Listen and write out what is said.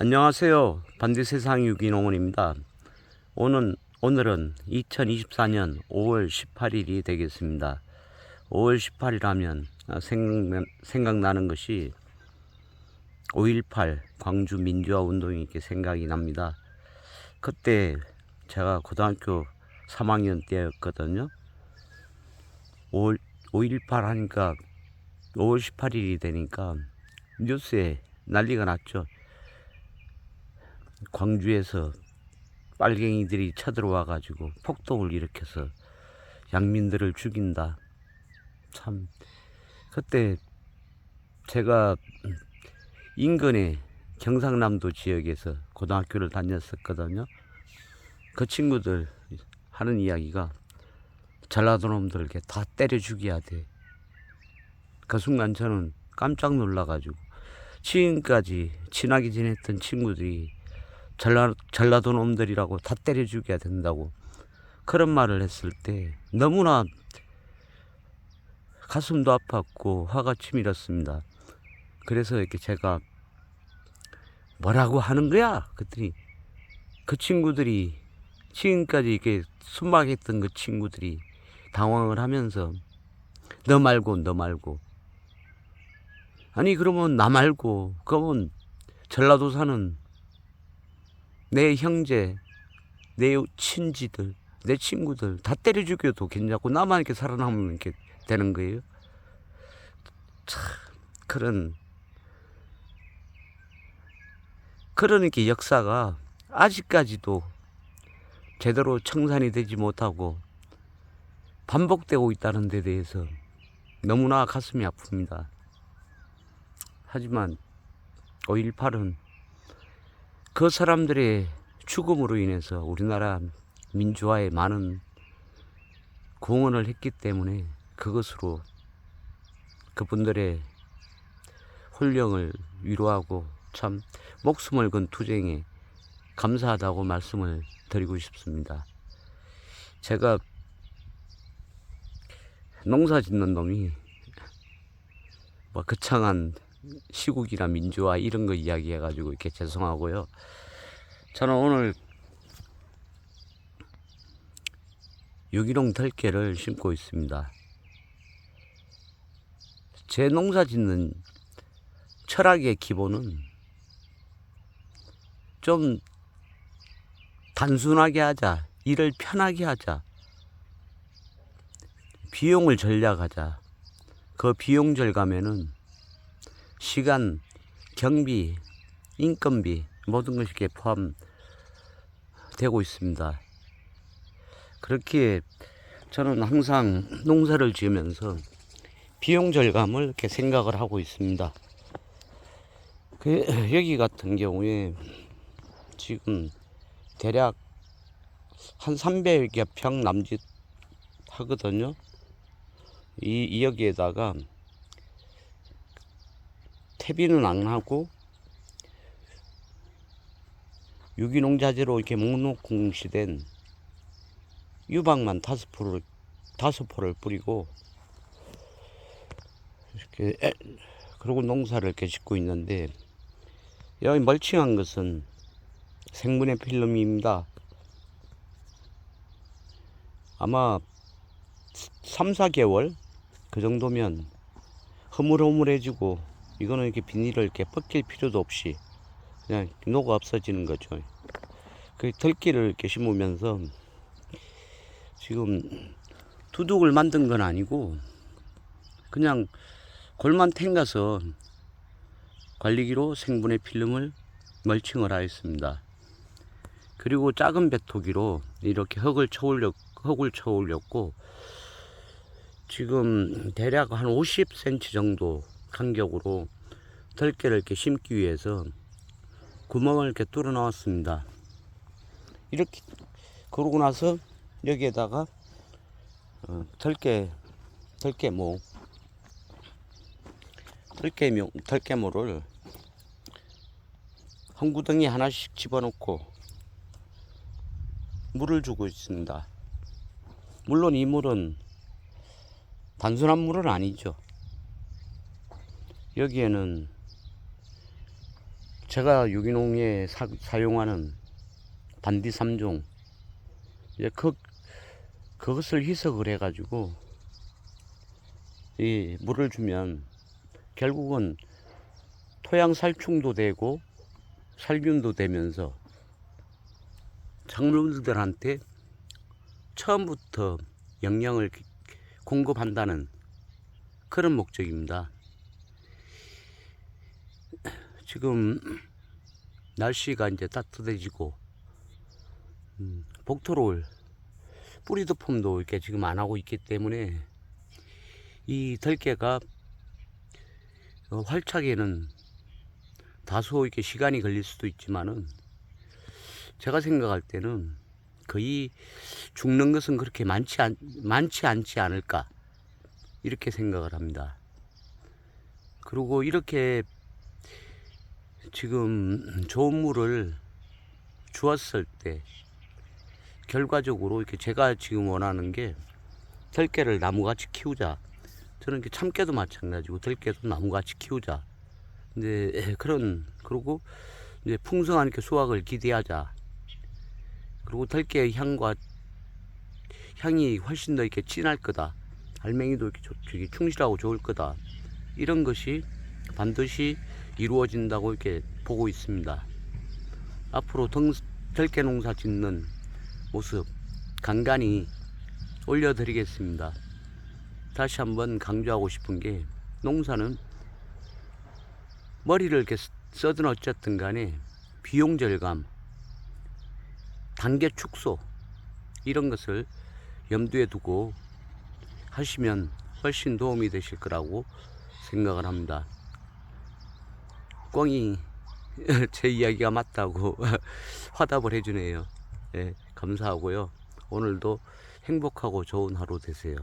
안녕하세요. 반대세상 유기농원입니다. 오늘, 오늘은 2024년 5월 18일이 되겠습니다. 5월 18일 하면 생각, 생각나는 것이 5.18 광주 민주화 운동이 이렇게 생각이 납니다. 그때 제가 고등학교 3학년 때였거든요. 5월, 5.18 하니까 5월 18일이 되니까 뉴스에 난리가 났죠. 광주에서 빨갱이들이 쳐들어와 가지고 폭동을 일으켜서 양민들을 죽인다. 참 그때 제가 인근의 경상남도 지역에서 고등학교를 다녔었거든요. 그 친구들 하는 이야기가 전라도 놈들 이렇게 다 때려 죽여야 돼. 그 순간 저는 깜짝 놀라가지고 지금까지 친하게 지냈던 친구들이 전라, 전라도 놈들이라고 다 때려 죽여야 된다고 그런 말을 했을 때 너무나 가슴도 아팠고 화가 치밀었습니다. 그래서 이렇게 제가 뭐라고 하는 거야? 그랬더니 그 친구들이 지금까지 이렇게 순박했던 그 친구들이 당황을 하면서 너 말고 너 말고 아니 그러면 나 말고 그러면 전라도 사는 내 형제 내 친지들 내 친구들 다 때려 죽여도 괜찮고 나만 이렇게 살아남으면 이렇게 되는 거예요 참 그런 그런 이렇게 역사가 아직까지도 제대로 청산이 되지 못하고 반복되고 있다는 데 대해서 너무나 가슴이 아픕니다. 하지만 5.18은 그 사람들의 죽음으로 인해서 우리나라 민주화에 많은 공헌을 했기 때문에 그것으로 그분들의 훈령을 위로하고 참 목숨을 건 투쟁에 감사하다고 말씀을 드리고 싶습니다. 제가 농사 짓는 놈이 뭐 거창한 시국이나 민주화 이런 거 이야기해가지고 이렇게 죄송하고요. 저는 오늘 유기농 들깨를 심고 있습니다. 제 농사 짓는 철학의 기본은 좀 단순하게 하자. 일을 편하게 하자. 비용을 절약하자. 그 비용 절감에는 시간, 경비, 인건비 모든 것이 이렇게 포함되고 있습니다. 그렇게 저는 항상 농사를 지으면서 비용 절감을 이렇게 생각을 하고 있습니다. 그 여기 같은 경우에 지금 대략 한 300여 평 남짓 하거든요. 이, 이 여기에다가 퇴비는 안 하고 유기농 자재로 이렇게 목록 공시된 유방만 다섯 포를 다섯 포를 뿌리고 이렇게 에, 그리고 농사를 이렇게 짓고 있는데 여기 멀칭한 것은 생분해 필름입니다. 아마 3, 4개월 그 정도면 흐물흐물해지고 이거는 이렇게 비닐을 이렇게 벗길 필요도 없이 그냥 녹아 없어지는 거죠. 그 들기를 이렇게 심으면서 지금 두둑을 만든 건 아니고 그냥 골만 탱가서 관리기로 생분해 필름을 멀칭을 하였습니다. 그리고 작은 배토기로 이렇게 흙을 쳐올렸, 흙을 쳐올렸고, 지금 대략 한 50cm 정도 간격으로 들깨를 이렇게 심기 위해서 구멍을 이렇게 뚫어 넣었습니다. 이렇게, 그러고 나서 여기에다가 어, 들깨, 들깨모, 들깨모, 들깨모를 한 구덩이 하나씩 집어넣고 물을 주고 있습니다. 물론 이 물은 단순한 물은 아니죠. 여기에는 제가 유기농에 사, 사용하는 반디 3종 이제 그 그것을 희석을 해 가지고 이 물을 주면 결국은 토양 살충도 되고 살균도 되면서 작물들한테 처음부터 영양을 기- 공급한다는 그런 목적입니다. 지금 날씨가 이제 따뜻해지고 음, 복토를 뿌리도폼도 이렇게 지금 안 하고 있기 때문에 이 들깨가 어, 활착에는 다소 이렇게 시간이 걸릴 수도 있지만은 제가 생각할 때는 거의 죽는 것은 그렇게 많지 않, 많지 않지 않을까 이렇게 생각을 합니다. 그리고 이렇게 지금 좋은 물을 주었을 때 결과적으로 이렇게 제가 지금 원하는 게 들깨를 나무같이 키우자. 저는 이렇게 참깨도 마찬가지고 들깨도 나무같이 키우자. 이제 그런 그리고 이제 풍성한 이렇게 수확을 기대하자. 그리고 들깨의 향과 향이 훨씬 더 이렇게 진할 거다. 알맹이도 이렇게 충실하고 좋을 거다. 이런 것이 반드시 이루어진다고 이렇게 보고 있습니다. 앞으로 등, 들깨 농사 짓는 모습 간간히 올려드리겠습니다. 다시 한번 강조하고 싶은 게 농사는 머리를 이렇게 쓰- 써든 어쨌든 간에 비용 절감, 단계 축소 이런 것을 염두에 두고 하시면 훨씬 도움이 되실 거라고 생각을 합니다. 꽝이 제 이야기가 맞다고 화답을 해주네요. 예, 감사하고요. 오늘도 행복하고 좋은 하루 되세요.